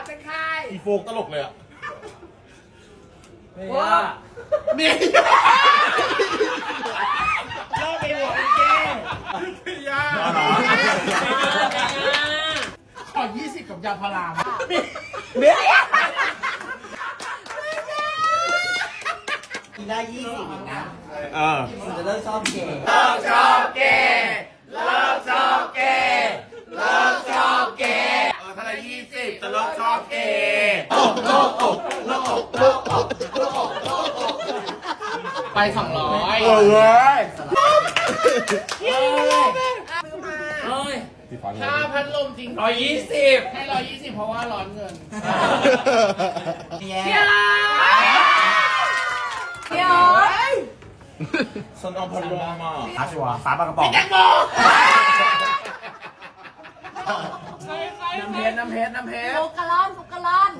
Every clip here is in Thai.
แบบเป็นใครอีโฟกตลกเลยอะว้าเมียเล่าไปหัวเป็นแก้พี่ยาขอยี่สิบกับยาพารากินได้ยี่สิบนะเออคุณจะเลิกชอบเกย์เลิกชอบเกย์เลิกชอบเกย์เลิกชอบเกย์ เออถ้าได้ยี่สิบจะเลิกชอบเกย์ ไปสองร้อยเออเว้ยค่าพัดลมจริงร้อยยี่สิบให้ร้อยยี่สิบเพราะว่าร้อนเงินเนี่ยเดี๋ยวฉันเอาพัดลมมาอาชัวร์ฟ้าปลากระป๋องน้ำเพชรน้ำเพชรน้ำเพชรฟุกกะลอนฟุกกะลอน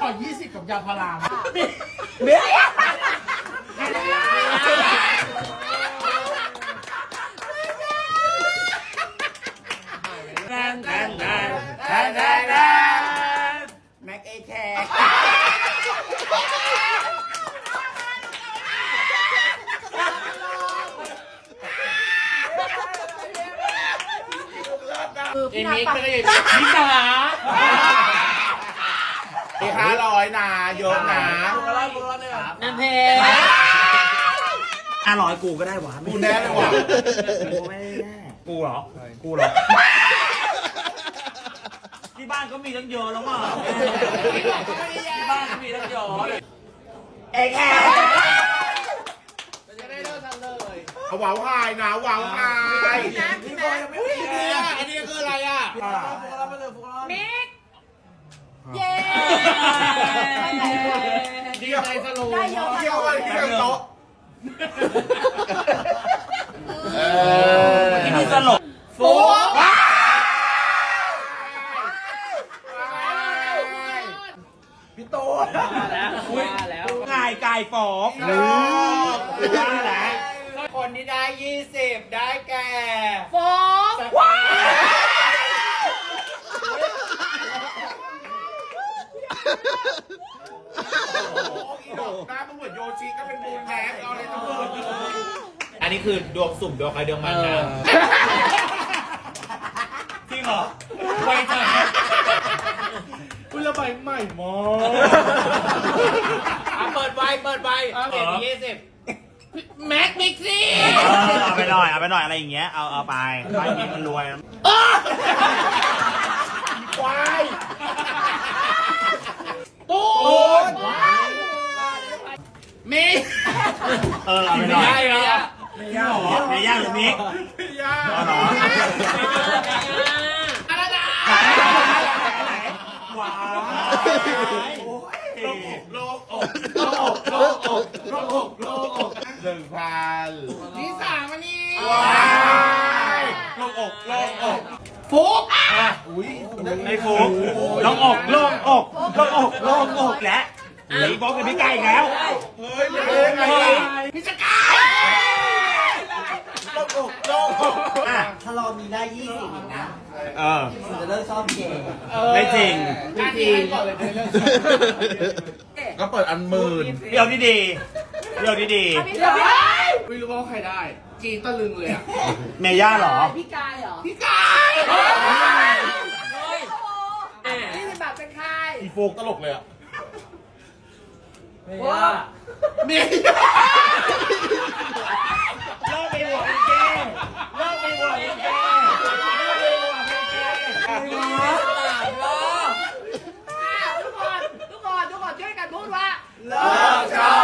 ขอยี่สิบกับยาพาราแทนแทนแม็กเอแคคือเอ็พี่มินักทก็ปะเลยนิสา ร้อยนะเยอะนะน้ำเพชรห้าร้อยกูก็ได้หวะกูแน่เลยว่ะกูไม่ได้แน่กูเหรอ กูเหรอ ที่บ้านก็มีตั้งเยอะแล้วมั้งที่บ้านก็มีตั้งเยอะเอแคจะได้เลิกทันเลยเอาหวาวหายนะหวาวหายพี่บอยยังไม่มีเนี่ยอันนี้คืออะไรอะมิกเย้ ดีใจสโลว์ได้เยอะเที่ยวอะไรเที่ยวโต๊ะที่นี่ตลกฟุกพี่โต๊ะไก่ไก่ฟอกเลิกว่าแล้วคนที่ได้ยี่สิบได้แก่โฟกว้า หน้ามึงเหมือนโยชิก็เป็นบูมแม็กเอาอะไรทั้งหมดอันนี้คือดวงสุ่มดวงใครดวงมันนะจริงเหรอไวจังคุณระบายใหม่มออะเปิดไวเปิดไวเห็นยี่สิบแม็กมิกซี่เอาไปหน่อย เอาไปหน่อยอะไรอย่างเงี้ย เอาเอาไปไปกินมันรวยควาย ตูนมี เออเอาไปหน่อยได้ไม่ยากหรอไม่ยากหรือมิกพี่ยาเอาหรออะไรนะว้าวโลกอกโลกอกโลกอกโลกอกโลกอกหนึ่งพันที่สามอันนี้ว้ายโลกอกโลกอกฟุกอุ้ยไม่ฟุกลงอกลงอกลงอกลงอกและนี่บอกกับพี่ไก่แล้วเฮ้ยมันเป็นยังไงล่ะ พิจกาย โลกอกโลกอก อะ ถ้าเรามี ได้ยี่สิบนะเออคุณจะเลิกชอบเกย์ไม่จริง ไม่จริงก่อนเลยเรื่องก็เปิดอันหมื่นเดี๋ยวดีๆเดี๋ยวดีพี่เดี๋ยวพี่ไม่รู้ว่าใครได้กรีดตะลึงเลยอะ ๆเมย่าเหรอ พี่กายเหรอพี่กายยี่สิบบาทเป็นใครอีโฟกตลกเลยอะว้ามีเล่า 冲出来，